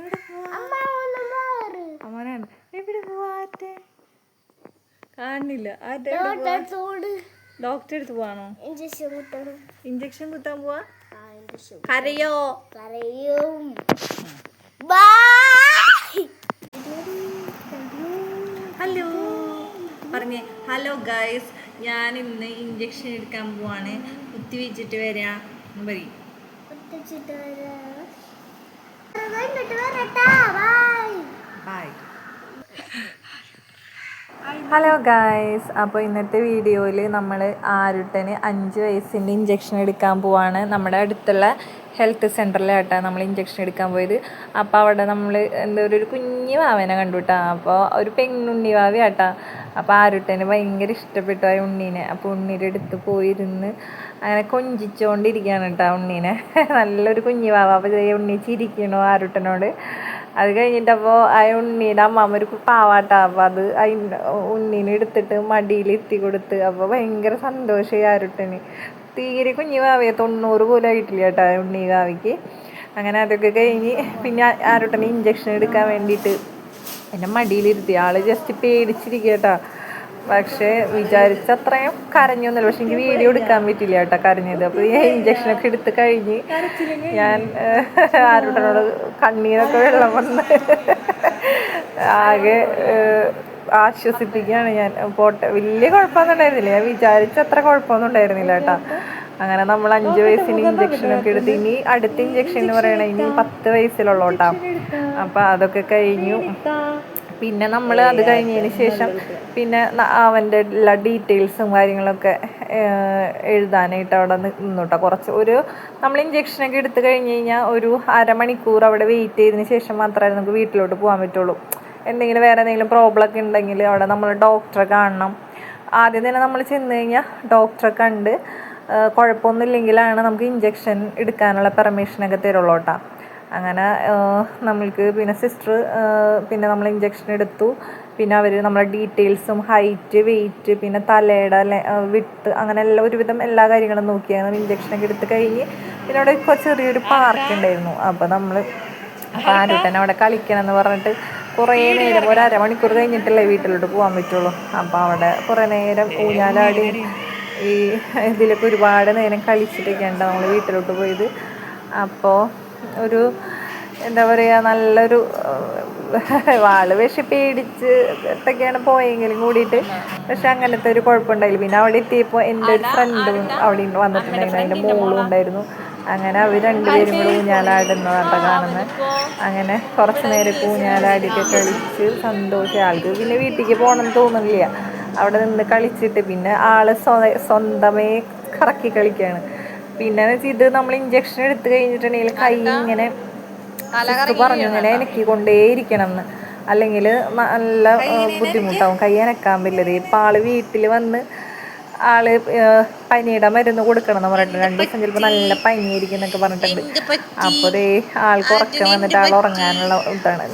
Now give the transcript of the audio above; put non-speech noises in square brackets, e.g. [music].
എവിടെ അമ്മനാണ്. എവിടെ പോവാത്തെ കാണില്ല. ഡോക്ടറെ അടുത്ത് പോവാണോ? ഇഞ്ചക്ഷൻ കുത്താൻ പോവാ? കരയോ? കരയും. ഹലോ. പറഞ്ഞേ ഹലോ ഗൈസ് ഞാൻ ഇന്ന് ഇഞ്ചക്ഷൻ എടുക്കാൻ പോവാണ്. കുത്തി വെച്ചിട്ട് വരാം. പറയും. பாய் [laughs] ഹലോ ഗായ്സ് അപ്പോൾ ഇന്നത്തെ വീഡിയോയിൽ നമ്മൾ ആരുട്ടന് അഞ്ച് വയസ്സിന്റെ ഇഞ്ചക്ഷൻ എടുക്കാൻ പോവാണ്. നമ്മുടെ അടുത്തുള്ള ഹെൽത്ത് സെന്ററിലായിട്ടാണ് നമ്മൾ ഇഞ്ചക്ഷൻ എടുക്കാൻ പോയത്. അപ്പോൾ അവിടെ നമ്മൾ എന്താ ഒരു കുഞ്ഞു വാവനെ കണ്ടു കേട്ടോ അപ്പോൾ ഒരു പെണ്ണുണ്ണി വാവയാട്ടാ അപ്പോൾ ആരുട്ടന് ഭയങ്കര ഇഷ്ടപ്പെട്ടു ആ ഉണ്ണീനെ. അപ്പോൾ ഉണ്ണീന്റെ അടുത്ത് പോയിരുന്ന് അങ്ങനെ കൊഞ്ചിച്ചുകൊണ്ടിരിക്കുകയാണ് കേട്ടോ ഉണ്ണീനെ. [laughs] നല്ലൊരു കുഞ്ഞു വാവ അപ്പോൾ ദേ ഉണ്ണി ചിരിക്കണു ആരുട്ടനോട്. അത് കഴിഞ്ഞിട്ടപ്പോൾ ആ ഉണ്ണീടെ അമ്മാമ്മ പാവാട്ടാ അപ്പോൾ അത് അതിന്റെ ഉണ്ണീനെ എടുത്തിട്ട് മടിയിൽ എത്തി കൊടുത്ത് അപ്പോൾ ഭയങ്കര സന്തോഷമായി ആരുട്ടന് തീരെ കുഞ്ഞു കാവ്യ തൊണ്ണൂറ് പോലും ആയിട്ടില്ല കേട്ടോ ഉണ്ണി കാവിക്ക് അങ്ങനെ അതൊക്കെ കഴിഞ്ഞ് പിന്നെ ആരുട്ടന് ഇഞ്ചക്ഷൻ എടുക്കാൻ വേണ്ടിയിട്ട് എന്നെ മടിയിലിരുത്തി ആൾ ജസ്റ്റ് പേടിച്ചിരിക്കുക കേട്ടോ. പക്ഷേ വിചാരിച്ച അത്രയും കരഞ്ഞൊന്നുമില്ല. പക്ഷെ എനിക്ക് വീഡിയോ എടുക്കാൻ പറ്റില്ല കേട്ടോ കരഞ്ഞത്. അപ്പോൾ ഈ ഇഞ്ചക്ഷനൊക്കെ എടുത്ത് കഴിഞ്ഞ് ഞാൻ ആരുടെ കണ്ണീരൊക്കെ വെള്ളം വന്ന് ആകെ ആശ്വസിപ്പിക്കുകയാണ് ഞാൻ. പോട്ടെ വലിയ കുഴപ്പമൊന്നും ഉണ്ടായിരുന്നില്ല. ഞാൻ വിചാരിച്ച അത്ര കുഴപ്പമൊന്നും ഉണ്ടായിരുന്നില്ല കേട്ടോ. അങ്ങനെ നമ്മൾ അഞ്ച് വയസ്സിന് ഇഞ്ചക്ഷനൊക്കെ എടുത്ത് ഇനി അടുത്ത ഇഞ്ചക്ഷൻ എന്ന് പറയണത് ഇനി പത്ത് വയസ്സിലുള്ള കേട്ടോ. അപ്പോൾ അതൊക്കെ കഴിഞ്ഞു. പിന്നെ നമ്മൾ അത് കഴിഞ്ഞതിന് ശേഷം പിന്നെ അവന്റെ എല്ലാ ഡീറ്റെയിൽസും കാര്യങ്ങളൊക്കെ എഴുതാനായിട്ട് അവിടെ നിന്നു കേട്ടോ കുറച്ച് ഒരു നമ്മൾ ഇഞ്ചക്ഷനൊക്കെ എടുത്തു കഴിഞ്ഞ് കഴിഞ്ഞാൽ ഒരു അരമണിക്കൂർ അവിടെ വെയിറ്റ് ചെയ്തതിന് ശേഷം മാത്രമേ നമുക്ക് വീട്ടിലോട്ട് പോകാൻ പറ്റുള്ളൂ. എന്തെങ്കിലും വേറെ എന്തെങ്കിലും പ്രോബ്ലം ഒക്കെ ഉണ്ടെങ്കിൽ അവിടെ നമ്മൾ ഡോക്ടറെ കാണണം. ആദ്യം തന്നെ നമ്മൾ ചെന്ന് കഴിഞ്ഞാൽ ഡോക്ടറെ കണ്ട് കുഴപ്പമൊന്നുമില്ലെങ്കിലാണ് നമുക്ക് ഇഞ്ചക്ഷൻ എടുക്കാനുള്ള പെർമിഷനൊക്കെ തരുള്ളൂ കേട്ടോ. അങ്ങനെ നമ്മൾക്ക് പിന്നെ സിസ്റ്റർ പിന്നെ നമ്മൾ ഇഞ്ചക്ഷൻ എടുത്തു. പിന്നെ അവർ നമ്മളെ ഡീറ്റെയിൽസും ഹൈറ്റ് വെയിറ്റ് പിന്നെ തലയുടെ വിട്ട് അങ്ങനെ എല്ലാ ഒരുവിധം എല്ലാ കാര്യങ്ങളും നോക്കിയാണ് ഇഞ്ചക്ഷനൊക്കെ എടുത്ത് കഴിഞ്ഞ് പിന്നെ അവിടെ ചെറിയൊരു പാർക്ക് ഉണ്ടായിരുന്നു. അപ്പോൾ നമ്മൾ ആരുട്ടൻ അവിടെ കളിക്കണം എന്ന് പറഞ്ഞിട്ട് കുറേ നേരം ഒരു അരമണിക്കൂർ കഴിഞ്ഞിട്ടല്ലേ വീട്ടിലോട്ട് പോകാൻ പറ്റുള്ളൂ. അപ്പോൾ അവിടെ കുറേ നേരം ഊഞ്ഞാലാടി ഈ ഇതിലൊക്കെ ഒരുപാട് നേരം കളിച്ചിട്ടൊക്കെയാണ് നമ്മൾ വീട്ടിലോട്ട് പോയത്. അപ്പോൾ ഒരു എന്താ പറയുക നല്ലൊരു [laughs] വാൾ പക്ഷെ പേടിച്ച് ഒക്കെയാണ് പോയെങ്കിലും കൂടിയിട്ട്. പക്ഷെ അങ്ങനത്തെ ഒരു കുഴപ്പമുണ്ടായില്ല. പിന്നെ അവിടെ എത്തിയപ്പോൾ എന്റെ ഒരു ഫ്രണ്ടും അവിടെ വന്നിട്ടുണ്ടായിരുന്നു. അതിന്റെ മോളും. ഉണ്ടായിരുന്നു അങ്ങനെ അവർ രണ്ടുപേരും കൂടെ ഊഞ്ഞാലാടുന്നതാട്ടോ കാണുന്നത് അങ്ങനെ കുറച്ച് നേരം ഊഞ്ഞാലാടിയൊക്കെ കളിച്ച് സന്തോഷം. ആൾക്ക് പിന്നെ വീട്ടിലേക്ക് പോകണമെന്ന് തോന്നുന്നില്ല. അവിടെ നിന്ന് കളിച്ചിട്ട് പിന്നെ ആൾ സ്വ- സ്വന്തമേ കറക്കി കളിക്കുകയാണ് പിന്നെ ഇത് നമ്മൾ ഇഞ്ചക്ഷൻ എടുത്തു കഴിഞ്ഞിട്ടുണ്ടെങ്കിൽ കൈ ഇങ്ങനെ പറഞ്ഞു ഇങ്ങനെ എനിക്ക് കൊണ്ടേയിരിക്കണം എന്ന്. അല്ലെങ്കിൽ നല്ല ബുദ്ധിമുട്ടാവും. കൈ അനക്കാൻ പറ്റില്ല ഇപ്പം ആൾ വീട്ടിൽ വന്ന് ആൾ പനിയുടെ മരുന്ന് കൊടുക്കണം എന്ന് പറഞ്ഞിട്ട് രണ്ടു ദിവസം ചിലപ്പോൾ നല്ല പനിയായിരിക്കും എന്നൊക്കെ പറഞ്ഞിട്ടുണ്ട്. അപ്പോൾ ആൾക്ക് ഉറക്കം വന്നിട്ട് ആൾ ഉറങ്ങാനുള്ള ഇതാണ്.